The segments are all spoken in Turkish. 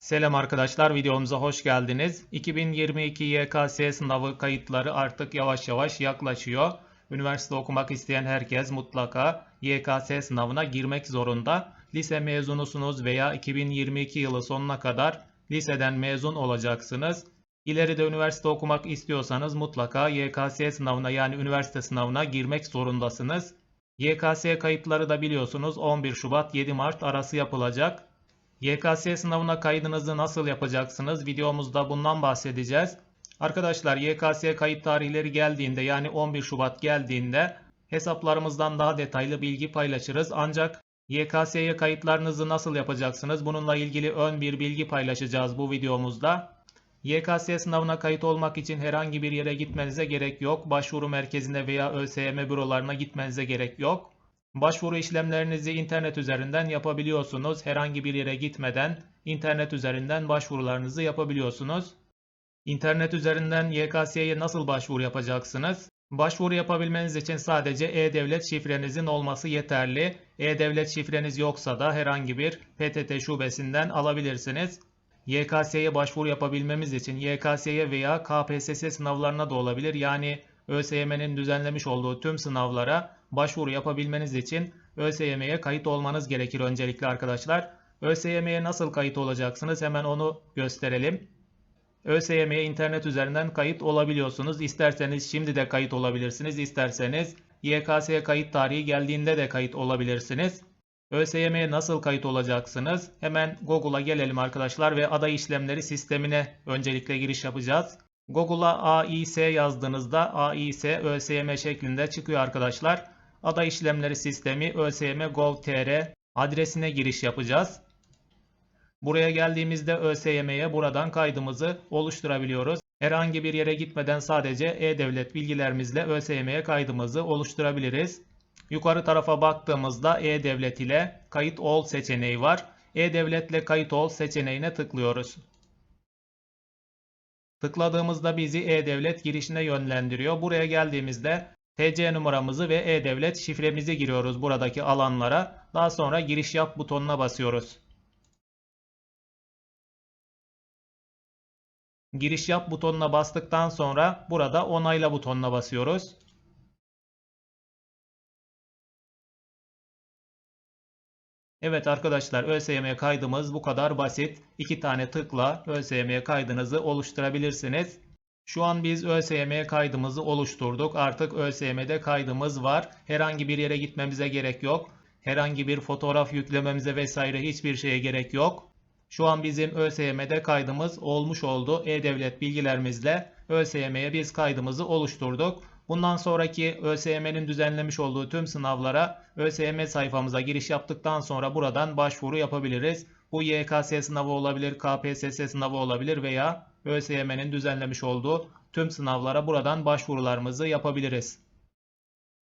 Selam arkadaşlar, videomuza hoş geldiniz. 2022 YKS sınavı kayıtları artık yavaş yavaş yaklaşıyor. Üniversite okumak isteyen herkes mutlaka YKS sınavına girmek zorunda. Lise mezunusunuz veya 2022 yılı sonuna kadar liseden mezun olacaksınız. İleride üniversite okumak istiyorsanız mutlaka YKS sınavına yani üniversite sınavına girmek zorundasınız. YKS kayıtları da biliyorsunuz 11 Şubat 7 Mart arası yapılacak. YKS sınavına kaydınızı nasıl yapacaksınız? Videomuzda bundan bahsedeceğiz. Arkadaşlar YKS kayıt tarihleri geldiğinde yani 11 Şubat geldiğinde hesaplarımızdan daha detaylı bilgi paylaşırız. Ancak YKS'ye kayıtlarınızı nasıl yapacaksınız? Bununla ilgili ön bir bilgi paylaşacağız bu videomuzda. YKS sınavına kayıt olmak için herhangi bir yere gitmenize gerek yok. Başvuru merkezine veya ÖSYM bürolarına gitmenize gerek yok. Başvuru işlemlerinizi internet üzerinden yapabiliyorsunuz. Herhangi bir yere gitmeden internet üzerinden başvurularınızı yapabiliyorsunuz. İnternet üzerinden YKS'ye nasıl başvuru yapacaksınız? Başvuru yapabilmeniz için sadece e-devlet şifrenizin olması yeterli. E-devlet şifreniz yoksa da herhangi bir PTT şubesinden alabilirsiniz. YKS'ye başvuru yapabilmemiz için YKS'ye veya KPSS sınavlarına da olabilir. Yani ÖSYM'nin düzenlemiş olduğu tüm sınavlara başvuru yapabilmeniz için ÖSYM'ye kayıt olmanız gerekir öncelikle arkadaşlar. ÖSYM'ye nasıl kayıt olacaksınız? Hemen onu gösterelim. ÖSYM'ye internet üzerinden kayıt olabiliyorsunuz. İsterseniz şimdi de kayıt olabilirsiniz. İsterseniz YKS kayıt tarihi geldiğinde de kayıt olabilirsiniz. ÖSYM'ye nasıl kayıt olacaksınız? Hemen Google'a gelelim arkadaşlar ve aday işlemleri sistemine öncelikle giriş yapacağız. Google'a AİS yazdığınızda AİS ÖSYM şeklinde çıkıyor arkadaşlar. Aday işlemleri sistemi ÖSYM Gov.tr adresine giriş yapacağız. Buraya geldiğimizde ÖSYM'ye buradan kaydımızı oluşturabiliyoruz. Herhangi bir yere gitmeden sadece e-devlet bilgilerimizle ÖSYM'ye kaydımızı oluşturabiliriz. Yukarı tarafa baktığımızda e-devlet ile kayıt ol seçeneği var. E-devlet ile kayıt ol seçeneğine tıklıyoruz. Tıkladığımızda bizi e-devlet girişine yönlendiriyor. Buraya geldiğimizde TC numaramızı ve e-devlet şifremizi giriyoruz buradaki alanlara. Daha sonra giriş yap butonuna basıyoruz. Giriş yap butonuna bastıktan sonra burada onayla butonuna basıyoruz. Evet arkadaşlar ÖSYM kaydımız bu kadar basit. İki tane tıkla ÖSYM kaydınızı oluşturabilirsiniz. Şu an biz ÖSYM kaydımızı oluşturduk. Artık ÖSYM'de kaydımız var. Herhangi bir yere gitmemize gerek yok. Herhangi bir fotoğraf yüklememize vesaire hiçbir şeye gerek yok. Şu an bizim ÖSYM'de kaydımız olmuş oldu. E-Devlet bilgilerimizle ÖSYM'ye biz kaydımızı oluşturduk. Bundan sonraki ÖSYM'nin düzenlemiş olduğu tüm sınavlara ÖSYM sayfamıza giriş yaptıktan sonra buradan başvuru yapabiliriz. Bu YKS sınavı olabilir, KPSS sınavı olabilir veya ÖSYM'nin düzenlemiş olduğu tüm sınavlara buradan başvurularımızı yapabiliriz.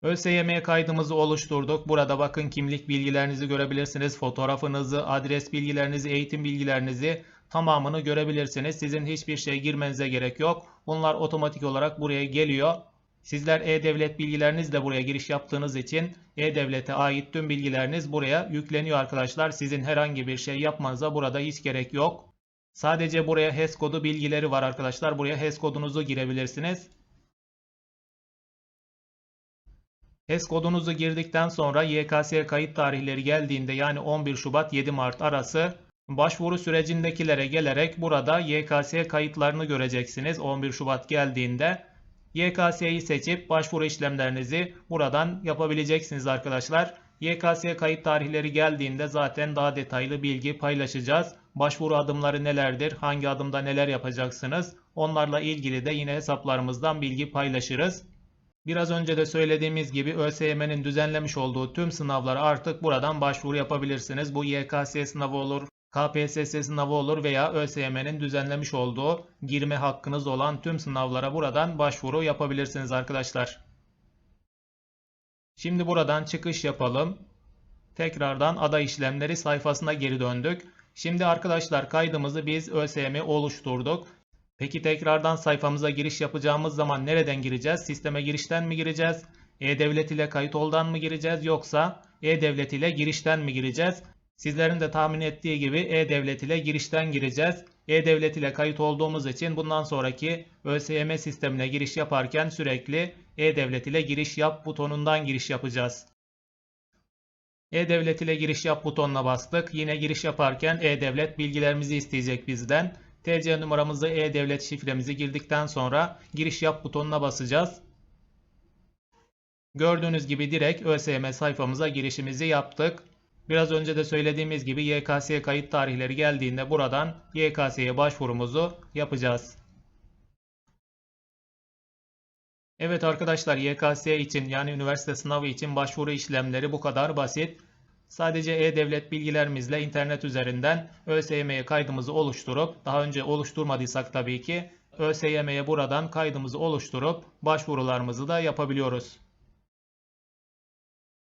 ÖSYM kaydımızı oluşturduk. Burada bakın kimlik bilgilerinizi görebilirsiniz. Fotoğrafınızı, adres bilgilerinizi, eğitim bilgilerinizi tamamını görebilirsiniz. Sizin hiçbir şey girmenize gerek yok. Bunlar otomatik olarak buraya geliyor. Sizler e-devlet bilgilerinizle buraya giriş yaptığınız için e-devlete ait tüm bilgileriniz buraya yükleniyor arkadaşlar. Sizin herhangi bir şey yapmanıza burada hiç gerek yok. Sadece buraya HES kodu bilgileri var arkadaşlar. Buraya HES kodunuzu girebilirsiniz. HES kodunuzu girdikten sonra YKS kayıt tarihleri geldiğinde yani 11 Şubat 7 Mart arası başvuru sürecindekilere gelerek burada YKS kayıtlarını göreceksiniz. 11 Şubat geldiğinde YKS'yi seçip başvuru işlemlerinizi buradan yapabileceksiniz arkadaşlar. YKS kayıt tarihleri geldiğinde zaten daha detaylı bilgi paylaşacağız. Başvuru adımları nelerdir, hangi adımda neler yapacaksınız onlarla ilgili de yine hesaplarımızdan bilgi paylaşırız. Biraz önce de söylediğimiz gibi ÖSYM'nin düzenlemiş olduğu tüm sınavlara artık buradan başvuru yapabilirsiniz. Bu YKS sınavı olur, KPSS sınavı olur veya ÖSYM'nin düzenlemiş olduğu girme hakkınız olan tüm sınavlara buradan başvuru yapabilirsiniz arkadaşlar. Şimdi buradan çıkış yapalım. Tekrardan aday işlemleri sayfasına geri döndük. Şimdi arkadaşlar kaydımızı biz ÖSYM oluşturduk. Peki tekrardan sayfamıza giriş yapacağımız zaman nereden gireceğiz? Sisteme girişten mi gireceğiz? E-Devlet ile kayıt oldan mı gireceğiz yoksa E-Devlet ile girişten mi gireceğiz? Sizlerin de tahmin ettiği gibi E-Devlet ile girişten gireceğiz. E-Devlet ile kayıt olduğumuz için bundan sonraki ÖSYM sistemine giriş yaparken sürekli E-Devlet ile giriş yap butonundan giriş yapacağız. E-Devlet ile giriş yap butonuna bastık. Yine giriş yaparken E-Devlet bilgilerimizi isteyecek bizden. TC numaramızı E-Devlet şifremizi girdikten sonra giriş yap butonuna basacağız. Gördüğünüz gibi direkt ÖSYM sayfamıza girişimizi yaptık. Biraz önce de söylediğimiz gibi YKS kayıt tarihleri geldiğinde buradan YKS'ye başvurumuzu yapacağız. Evet arkadaşlar YKS için yani üniversite sınavı için başvuru işlemleri bu kadar basit. Sadece e-devlet bilgilerimizle internet üzerinden ÖSYM'ye kaydımızı oluşturup daha önce oluşturmadıysak tabii ki ÖSYM'ye buradan kaydımızı oluşturup başvurularımızı da yapabiliyoruz.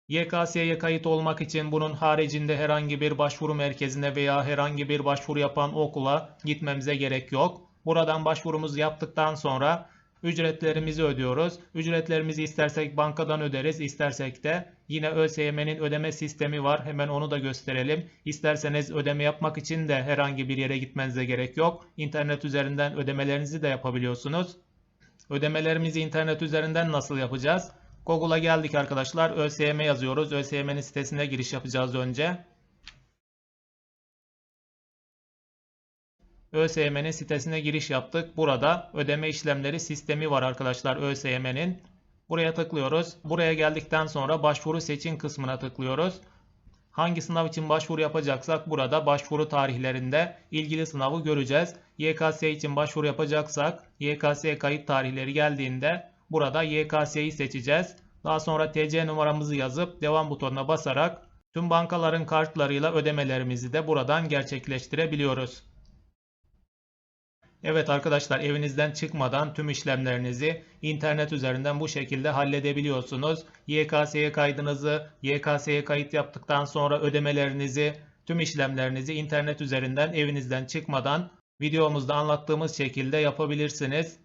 YKS'ye kayıt olmak için bunun haricinde herhangi bir başvuru merkezine veya herhangi bir başvuru yapan okula gitmemize gerek yok. Buradan başvurumuzu yaptıktan sonra ücretlerimizi ödüyoruz. Ücretlerimizi istersek bankadan öderiz, istersek de yine ÖSYM'nin ödeme sistemi var. Hemen onu da gösterelim. İsterseniz ödeme yapmak için de herhangi bir yere gitmenize gerek yok. İnternet üzerinden ödemelerinizi de yapabiliyorsunuz. Ödemelerimizi internet üzerinden nasıl yapacağız? Google'a geldik arkadaşlar. ÖSYM yazıyoruz. ÖSYM'nin sitesine giriş yapacağız önce. ÖSYM'nin sitesine giriş yaptık. Burada ödeme işlemleri sistemi var arkadaşlar ÖSYM'nin. Buraya tıklıyoruz. Buraya geldikten sonra başvuru seçin kısmına tıklıyoruz. Hangi sınav için başvuru yapacaksak burada başvuru tarihlerinde ilgili sınavı göreceğiz. YKS için başvuru yapacaksak YKS kayıt tarihleri geldiğinde burada YKS'yi seçeceğiz. Daha sonra TC numaramızı yazıp devam butonuna basarak tüm bankaların kartlarıyla ödemelerimizi de buradan gerçekleştirebiliyoruz. Evet arkadaşlar evinizden çıkmadan tüm işlemlerinizi internet üzerinden bu şekilde halledebiliyorsunuz. YKS'ye kaydınızı, YKS'ye kayıt yaptıktan sonra ödemelerinizi, tüm işlemlerinizi internet üzerinden evinizden çıkmadan videomuzda anlattığımız şekilde yapabilirsiniz.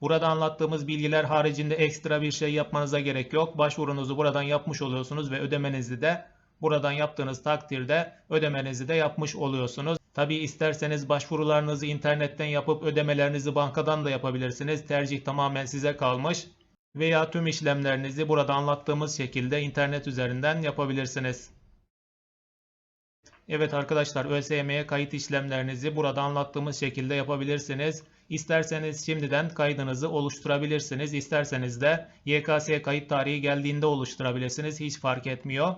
Burada anlattığımız bilgiler haricinde ekstra bir şey yapmanıza gerek yok. Başvurunuzu buradan yapmış oluyorsunuz ve ödemenizi de buradan yaptığınız takdirde ödemenizi de yapmış oluyorsunuz. Tabi isterseniz başvurularınızı internetten yapıp ödemelerinizi bankadan da yapabilirsiniz. Tercih tamamen size kalmış. Veya tüm işlemlerinizi burada anlattığımız şekilde internet üzerinden yapabilirsiniz. Evet arkadaşlar ÖSYM'ye kayıt işlemlerinizi burada anlattığımız şekilde yapabilirsiniz. İsterseniz şimdiden kaydınızı oluşturabilirsiniz. İsterseniz de YKS kayıt tarihi geldiğinde oluşturabilirsiniz. Hiç fark etmiyor.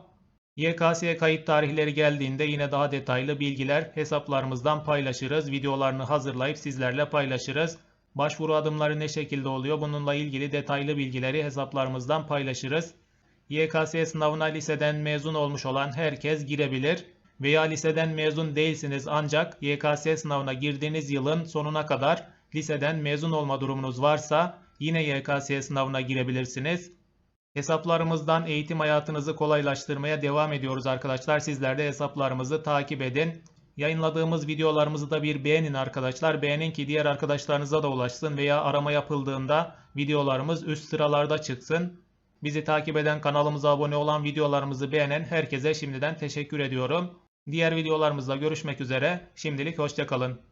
YKS kayıt tarihleri geldiğinde yine daha detaylı bilgiler hesaplarımızdan paylaşırız. Videolarını hazırlayıp sizlerle paylaşırız. Başvuru adımları ne şekilde oluyor? Bununla ilgili detaylı bilgileri hesaplarımızdan paylaşırız. YKS sınavına liseden mezun olmuş olan herkes girebilir veya liseden mezun değilsiniz ancak YKS sınavına girdiğiniz yılın sonuna kadar liseden mezun olma durumunuz varsa yine YKS sınavına girebilirsiniz. Hesaplarımızdan eğitim hayatınızı kolaylaştırmaya devam ediyoruz arkadaşlar. Sizler de hesaplarımızı takip edin. Yayınladığımız videolarımızı da bir beğenin arkadaşlar. Beğenin ki diğer arkadaşlarınıza da ulaşsın veya arama yapıldığında videolarımız üst sıralarda çıksın. Bizi takip eden kanalımıza abone olan videolarımızı beğenen herkese şimdiden teşekkür ediyorum. Diğer videolarımızda görüşmek üzere. Şimdilik hoşçakalın.